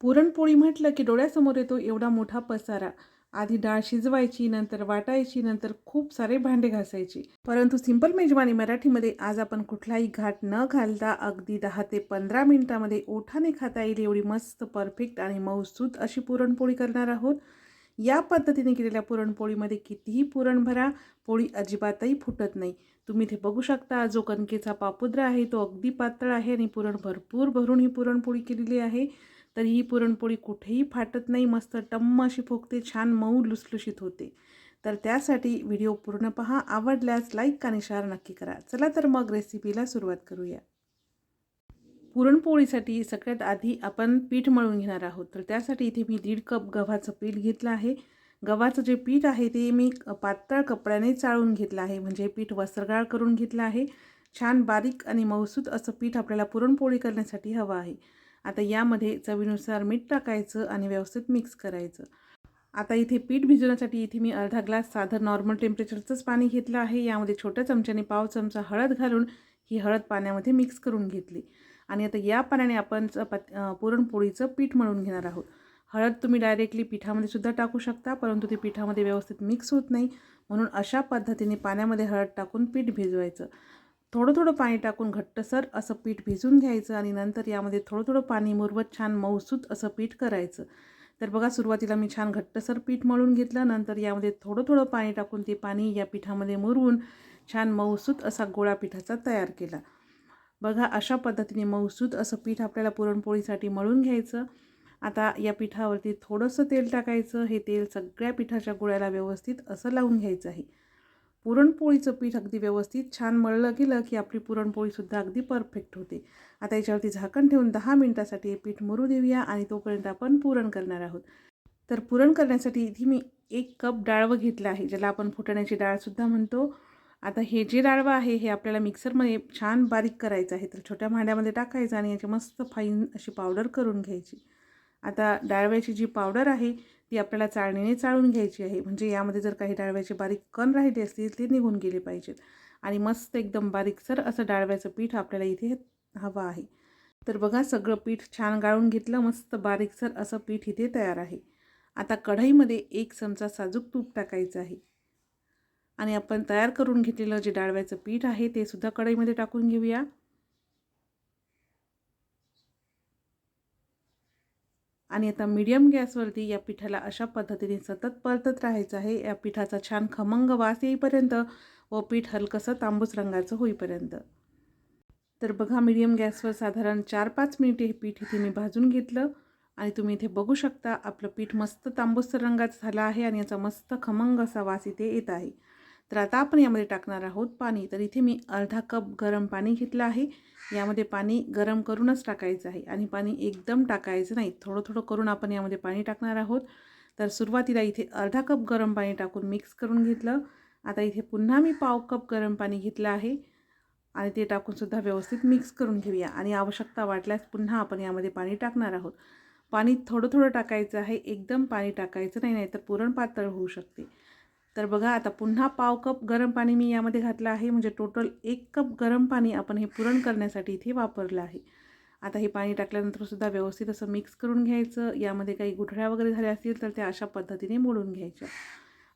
पुरणपोळी म्हटलं की डोळ्यासमोर येतो एवढा मोठा पसारा. आधी डाळ शिजवायची नंतर वाटायची नंतर खूप सारे भांडे घासायची. परंतु सिंपल मेजवानी मराठीमध्ये आज आपण कुठलाही घाट न घालता अगदी दहा ते पंधरा मिनिटामध्ये ओठाने खाता येईल एवढी मस्त परफेक्ट आणि मौसूद अशी पुरणपोळी करणार आहोत. या पद्धतीने केलेल्या पुरणपोळीमध्ये कितीही पुरण भरा पोळी अजिबातही फुटत नाही. तुम्ही इथे बघू शकता जो कणकेचा पापुद्रा आहे तो अगदी पातळ आहे आणि पुरण भरपूर भरून ही पुरणपोळी केलेली आहे. तर ही पुरणपोळी कुठेही फाटत नाही मस्त टम्म अशी फुगते छान मऊ लुसलुशीत होते. तर त्यासाठी व्हिडिओ पूर्ण पहा आवडल्यास लाईक आणि शेअर नक्की करा. चला तर मग रेसिपीला सुरुवात करूया. पुरणपोळीसाठी सगळ्यात आधी आपण पीठ मळून घेणार आहोत. तर त्यासाठी इथे मी दीड कप गव्हाचं पीठ घेतलं आहे. गव्हाचं जे पीठ आहे ते मी पातळ कपड्याने चाळून घेतलं आहे. म्हणजे पीठ वस्त्रगाळ करून घेतलं आहे. छान बारीक आणि मौसूद असं पीठ आपल्याला पुरणपोळी करण्यासाठी हवं आहे. आता यामध्ये चवीनुसार मीठ टाकायचं आणि व्यवस्थित मिक्स करायचं. आता इथे पीठ भिजवण्यासाठी इथे मी अर्धा ग्लास साधं नॉर्मल टेम्परेचरचंच पाणी घेतलं आहे. यामध्ये छोट्या चमच्याने पाव चमचा हळद घालून ही हळद पाण्यामध्ये मिक्स करून घेतली. आणि आता या पाण्याने आपण चपात पुरणपोळीचं पीठ मळून घेणार आहोत. हळद तुम्ही डायरेक्टली पिठामध्ये सुद्धा टाकू शकता परंतु ते पिठामध्ये व्यवस्थित मिक्स होत नाही. म्हणून अशा पद्धतीने पाण्यामध्ये हळद टाकून पीठ भिजवायचं. थोडं थोडं पाणी टाकून घट्टसर असं पीठ भिजून घ्यायचं आणि नंतर यामध्ये थोडं थोडं पाणी मुरवत छान मऊसूत असं पीठ करायचं. तर बघा सुरुवातीला मी छान घट्टसर पीठ मळून घेतलं. नंतर यामध्ये थोडं थोडं पाणी टाकून ते पाणी या पिठामध्ये मुरवून छान मऊसूत असा गोळा पिठाचा तयार केला. बघा अशा पद्धतीने मऊसूत असं पीठ आपल्याला पुरणपोळीसाठी मळून घ्यायचं. आता या पिठावरती थोडंसं तेल टाकायचं. हे तेल सगळ्या पिठाच्या गोळ्याला व्यवस्थित असं लावून घ्यायचं आहे. पुरणपोळीचं पीठ अगदी व्यवस्थित छान मळलं गेलं की आपली पुरणपोळीसुद्धा अगदी परफेक्ट होते. आता याच्यावरती झाकण ठेवून दहा मिनटासाठी हे पीठ मुरू देऊया आणि तोपर्यंत आपण पुरण करणार आहोत. तर पुरण करण्यासाठी इथे मी एक कप डाळवं घेतलं आहे ज्याला आपण फुटण्याची डाळसुद्धा म्हणतो. आता हे जे डाळवं आहे हे आपल्याला मिक्सरमध्ये छान बारीक करायचं आहे तर छोट्या भांड्यामध्ये टाकायचं आणि याची मस्त फाईन अशी पावडर करून घ्यायची. आता डाळव्याची जी पावडर आहे ती आपल्याला चाळणीने चाळून घ्यायची आहे. म्हणजे यामध्ये जर काही डाळव्याचे बारीक कण राहिले असतील ते निघून गेले पाहिजेत. आणि मस्त एकदम बारीकसर असं डाळव्याचं पीठ आपल्याला इथे हवं आहे. तर बघा सगळं पीठ छान गाळून घेतलं मस्त बारीकसर असं पीठ इथे तयार आहे. आता कढईमध्ये एक चमचा साजूक तूप टाकायचं आहे. आणि आपण तयार करून घेतलेलं जे डाळव्याचं पीठ आहे ते सुद्धा कढईमध्ये टाकून घेऊया. आणि आता मीडियम गॅसवरती या पिठाला अशा पद्धतीने सतत परतत राहायचं आहे. या पिठाचा छान खमंग वास येईपर्यंत व पीठ हलकंसं तांबूस रंगाचं होईपर्यंत. तर बघा मीडियम गॅसवर साधारण चार पाच मिनिटे हे पीठ इथे मी भाजून घेतलं आणि तुम्ही इथे बघू शकता आपलं पीठ मस्त तांबूस रंगाचं झालं आहे आणि याचा मस्त खमंग असा वास इथे येत आहे. तर आता आपण यामध्ये टाकणार आहोत पाणी. तर इथे मी अर्धा कप गरम पाणी घेतलं आहे. यामध्ये पाणी गरम करूनच टाकायचं आहे आणि पाणी एकदम टाकायचं नाही. थोडं थोडं करून आपण यामध्ये पाणी टाकणार आहोत. तर सुरुवातीला इथे अर्धा कप गरम पाणी टाकून मिक्स करून घेतलं. आता इथे पुन्हा मी पाव कप गरम पाणी घेतलं आहे आणि ते टाकूनसुद्धा व्यवस्थित मिक्स करून घेऊया आणि आवश्यकता वाटल्यास पुन्हा आपण यामध्ये पाणी टाकणार आहोत. पाणी थोडं थोडं टाकायचं आहे. एकदम पाणी टाकायचं नाही नाही तर पुरण पातळ होऊ शकते. तर बघा आता पुन्हा पाव कप गरम पाणी मी यामध्ये घातलं आहे. म्हणजे टोटल एक कप गरम पाणी आपण हे पुरण करण्यासाठी इथे वापरलं आहे. आता हे पाणी टाकल्यानंतरसुद्धा व्यवस्थित असं मिक्स करून घ्यायचं. यामध्ये काही गुठळ्या वगैरे झाल्या असतील तर त्या अशा पद्धतीने मोडून घ्यायच्या.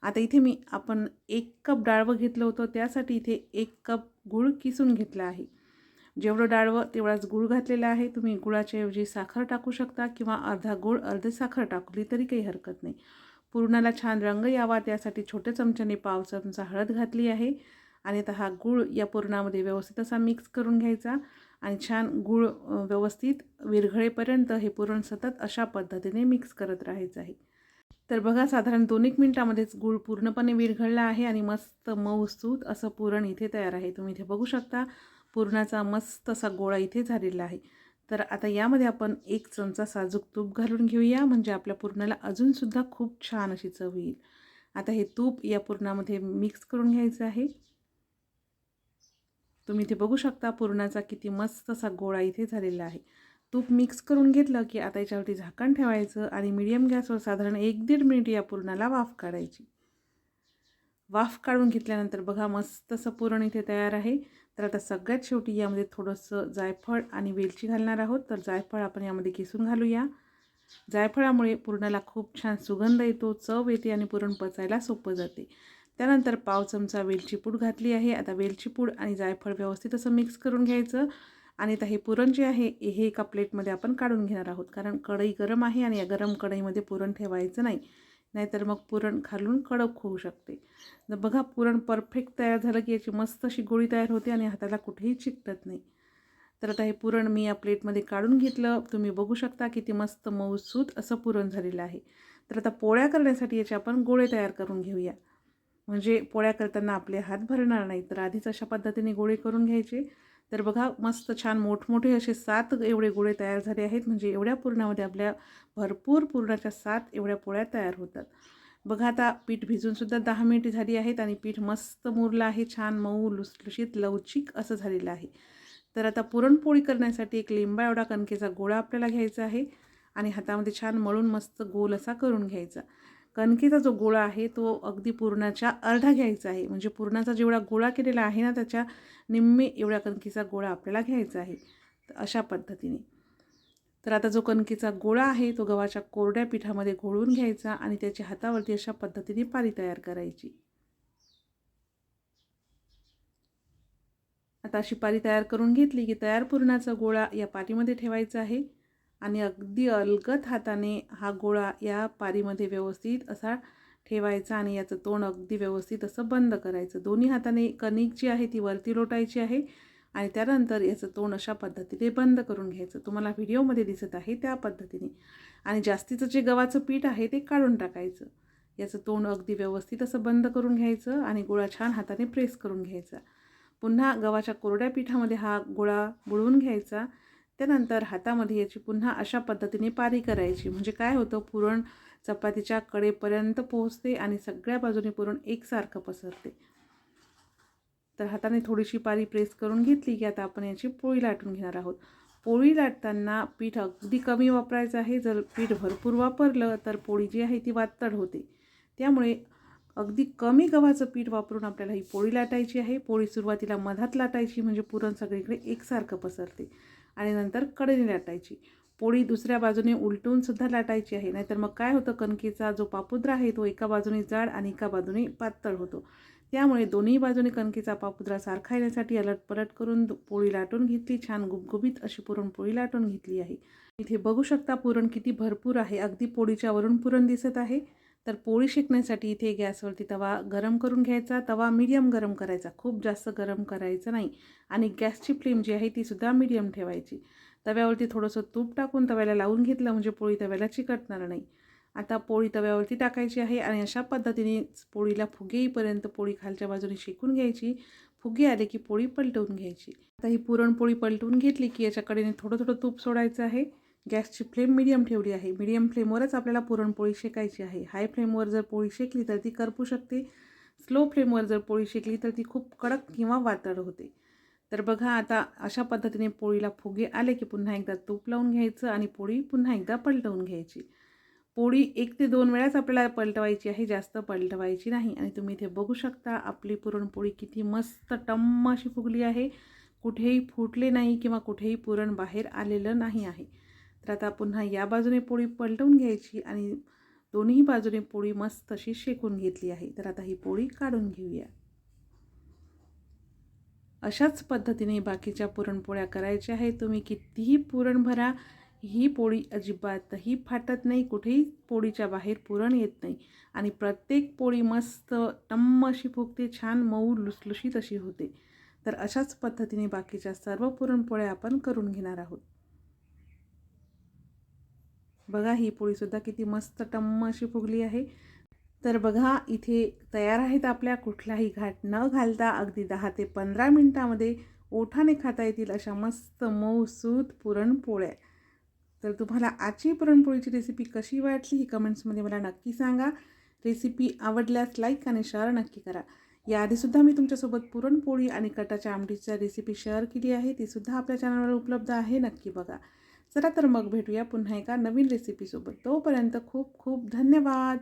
आता इथे मी आपण एक कप डाळवं घेतलं होतं. त्यासाठी इथे एक कप गूळ किसून घेतला आहे. जेवढं डाळवं तेवढाच गूळ घातलेला आहे. तुम्ही गुळाच्या ऐवजी साखर टाकू शकता किंवा अर्धा गूळ अर्धी साखर टाकली तरी काही हरकत नाही. पुरणाला छान रंग यावा त्यासाठी छोट्या चमच्याने पाव चमचा हळद घातली आहे. आणि आता हा गूळ या पुरणामध्ये व्यवस्थित असा मिक्स करून घ्यायचा. आणि छान गूळ व्यवस्थित विरघळेपर्यंत हे पुरण सतत अशा पद्धतीने मिक्स करत राहायचं आहे. तर बघा साधारण दोन एक मिनटामध्येच गूळ पूर्णपणे विरघळला आहे आणि मस्त मऊसूत असं पुरण इथे तयार आहे. तुम्ही इथे बघू शकता पुरणाचा मस्त असा गोळा इथे झालेला आहे. तर आता यामध्ये आपण एक चमचा साजूक तूप घालून घेऊया. म्हणजे आपल्या पुरणाला अजूनसुद्धा खूप छान अशी चव येईल. आता हे तूप या पुरणामध्ये मिक्स करून घ्यायचं आहे. तुम्ही इथे बघू शकता पुरणाचा किती मस्त असा गोळा इथे झालेला आहे. तूप मिक्स करून घेतलं की आता याच्यावरती झाकण ठेवायचं आणि मीडियम गॅसवर साधारण एक दीड मिनिट या पुरणाला वाफ काढायची. वाफ काढून घेतल्यानंतर बघा मस्त असं पुरण इथे तयार आहे. तर आता सगळ्यात शेवटी यामध्ये थोडंसं जायफळ आणि वेलची घालणार आहोत. तर जायफळ आपण यामध्ये किसून घालूया. जायफळामुळे पुरणाला खूप छान सुगंध येतो चव येते आणि पुरण पचायला सोपं जाते. त्यानंतर पाव चमचा वेलची पूड घातली आहे. आता वेलची पूड आणि जायफळ व्यवस्थित असं मिक्स करून घ्यायचं. आणि आता हे पुरण जे आहे हे एका प्लेटमध्ये आपण काढून घेणार आहोत. कारण कढई गरम आहे आणि या गरम कढईमध्ये पुरण ठेवायचं नाही. नाहीतर मग पुरण खालून कडक होऊ शकते. तर बघा पुरण परफेक्ट तयार झालं की याची मस्त अशी गोळी तयार होते आणि हाताला कुठेही चिकटत नाही. तर आता हे पुरण मी या प्लेटमध्ये काढून घेतलं. तुम्ही बघू शकता किती मस्त मऊसूत असं पुरण झालेलं आहे. तर आता पोळ्या करण्यासाठी याचे आपण गोळे तयार करून घेऊया. म्हणजे पोळ्या करताना आपले हात भरणार नाही तर आधीच अशा पद्धतीने गोळे करून घ्यायचे. तर बघा मस्त छान मोठमोठे असे सात एवढे गोळे तयार झाले आहेत. म्हणजे एवढ्या पुरणामध्ये आपल्या भरपूर पुरणाच्या सात एवढ्या पोळ्या तयार होतात. बघा आता पीठ भिजूनसुद्धा दहा मिनिटे झाली आहेत आणि पीठ मस्त मुरलं आहे. छान मऊ लुसलुशीत लवचिक असं झालेलं आहे. तर आता पुरणपोळी करण्यासाठी एक लिंबा एवढा कणकेचा गोळा आपल्याला घ्यायचा आहे आणि हातामध्ये छान मळून मस्त गोल असा करून घ्यायचा. कणकेचा जो गोळा आहे तो अगदी पुरणाच्या अर्धा घ्यायचा आहे. म्हणजे पुरणाचा जेवढा गोळा केलेला आहे ना त्याच्या निम्मे एवढ्या कणकीचा गोळा आपल्याला घ्यायचा आहे. तर अशा पद्धतीने. तर आता जो कणकीचा गोळा आहे तो गव्हाच्या कोरड्या पिठामध्ये घोळून घ्यायचा आणि त्याच्या हातावरती अशा पद्धतीने पारी तयार करायची. आता अशी पारी तयार करून घेतली की तयार पुरणाचा गोळा या पारीमध्ये ठेवायचा आहे. आणि अगदी अलगत हाताने हा गोळा या पारीमध्ये व्यवस्थित असा ठेवायचा आणि याचं तोंड अगदी व्यवस्थित असं बंद करायचं. दोन्ही हाताने कणिक जी आहे ती वरती लोटायची आहे आणि त्यानंतर याचं तोंड अशा पद्धतीने बंद करून घ्यायचं. तुम्हाला व्हिडिओमध्ये दिसत आहे त्या पद्धतीने. आणि जास्तीचं जे गव्हाचं पीठ आहे ते काढून टाकायचं. याचं तोंड अगदी व्यवस्थित असं बंद करून घ्यायचं आणि गोळा छान हाताने प्रेस करून घ्यायचा. पुन्हा गव्हाच्या कोरड्या पिठामध्ये हा गोळा बुळवून घ्यायचा. त्यानंतर हातामध्ये याची पुन्हा अशा पद्धतीने पारी करायची. म्हणजे काय होतं? पुरण चपातीच्या कडेपर्यंत पोहोचते आणि सगळ्या बाजूने पुरण एकसारखं पसरते. तर हाताने थोडीशी पारी प्रेस करून घेतली की आता आपण याची पोळी लाटून घेणार आहोत. पोळी लाटताना पीठ अगदी कमी वापरायचं आहे. जर पीठ भरपूर वापरलं तर पोळी जी आहे ती वातड होते. त्यामुळे अगदी कमी गव्हाचं पीठ वापरून आपल्याला ही पोळी लाटायची आहे. पोळी सुरुवातीला मधात लाटायची. म्हणजे पुरण सगळीकडे एकसारखं पसरते. आणि नंतर कडेने लाटायची. पोळी दुसऱ्या बाजूने उलटून सुद्धा लाटायची आहे. नाहीतर मग काय होतं? कणकेचा जो पापुद्रा आहे तो एका बाजूने जाड आणि एका बाजूने पातळ होतो. त्यामुळे दोन्ही बाजूने कणकेचा पापुद्रा सारखा येण्यासाठी अलटपलट करून पोळी लाटून घेतली. छान गुबगुबीत अशी पुरणपोळी लाटून घेतली आहे. इथे बघू शकता पुरण किती भरपूर आहे. अगदी पोळीच्या वरून पुरण दिसत आहे. तर पोळी शेकण्यासाठी इथे गॅसवरती तवा गरम करून घ्यायचा. तवा मीडियम गरम करायचा. खूप जास्त गरम करायचं नाही. आणि गॅसची फ्लेम जी आहे तीसुद्धा मीडियम ठेवायची. तव्यावरती थोडंसं तूप टाकून तव्याला लावून घेतलं म्हणजे पोळी तव्याला चिकटणार नाही. आता पोळी तव्यावरती टाकायची आहे आणि अशा पद्धतीने पोळीला फुगे येईपर्यंत पोळी खालच्या बाजूने शेकून घ्यायची. फुगे आले की पोळी पलटवून घ्यायची. आता ही पुरणपोळी पलटवून घेतली की याच्याकडेने थोडं थोडं तूप सोडायचं आहे. गॅसची फ्लेम मिडियम ठेवली आहे. मिडियम फ्लेमवरच आपल्याला पुरणपोळी शेकायची आहे. हाय फ्लेमवर जर पोळी शेकली तर ती करपू शकते. स्लो फ्लेमवर जर पोळी शेकली तर ती खूप कडक किंवा वातळ होते. तर बघा आता अशा पद्धतीने पोळीला फुगे आले की पुन्हा एकदा तूप लावून घ्यायचं आणि पोळी पुन्हा एकदा पलटवून घ्यायची. पोळी एक ते दोन वेळाच आपल्याला पलटवायची आहे. जास्त पलटवायची नाही आणि तुम्ही इथे बघू शकता आपली पुरणपोळी किती मस्त टम्म अशी फुगली आहे. कुठेही फुटले नाही किंवा कुठेही पुरण बाहेर आलेलं नाही आहे. तर आता पुन्हा या बाजूने पोळी पलटवून घ्यायची आणि दोन्ही बाजूने पोळी मस्त अशी शेकून घेतली आहे. तर आता ही पोळी काढून घेऊया. अशाच पद्धतीने बाकीच्या पुरणपोळ्या करायच्या आहेत. तुम्ही कितीही पुरण भरा ही पोळी अजिबातही फाटत नाही. कुठेही पोळीच्या बाहेर पुरण येत नाही. आणि प्रत्येक पोळी मस्त टम्म अशी फुगते छान मऊ लुसलुशीत अशी होते. तर अशाच पद्धतीने बाकीच्या सर्व पुरणपोळ्या आपण करून घेणार आहोत. बघा ही पोळीसुद्धा किती मस्त टम्म अशी फुगली आहे. तर बघा इथे तयार आहेत आपल्या कुठलाही घाट न घालता अगदी दहा ते पंधरा मिनटामध्ये ओठाने खाता येतील अशा मस्त मऊसूत पुरणपोळ्या. तर तुम्हाला आजची पुरणपोळीची रेसिपी कशी वाटली ही कमेंट्समध्ये मला नक्की सांगा. रेसिपी आवडल्यास लाईक आणि शेअर नक्की करा. याआधीसुद्धा मी तुमच्यासोबत पुरणपोळी आणि कटाच्या आमटीच्या रेसिपी शेअर केली आहे. तीसुद्धा आपल्या चॅनलवर उपलब्ध आहे नक्की बघा. चला तर मग भेटूया पुन्हा एका नवीन रेसिपीसोबत तोपर्यंत खूप खूप धन्यवाद.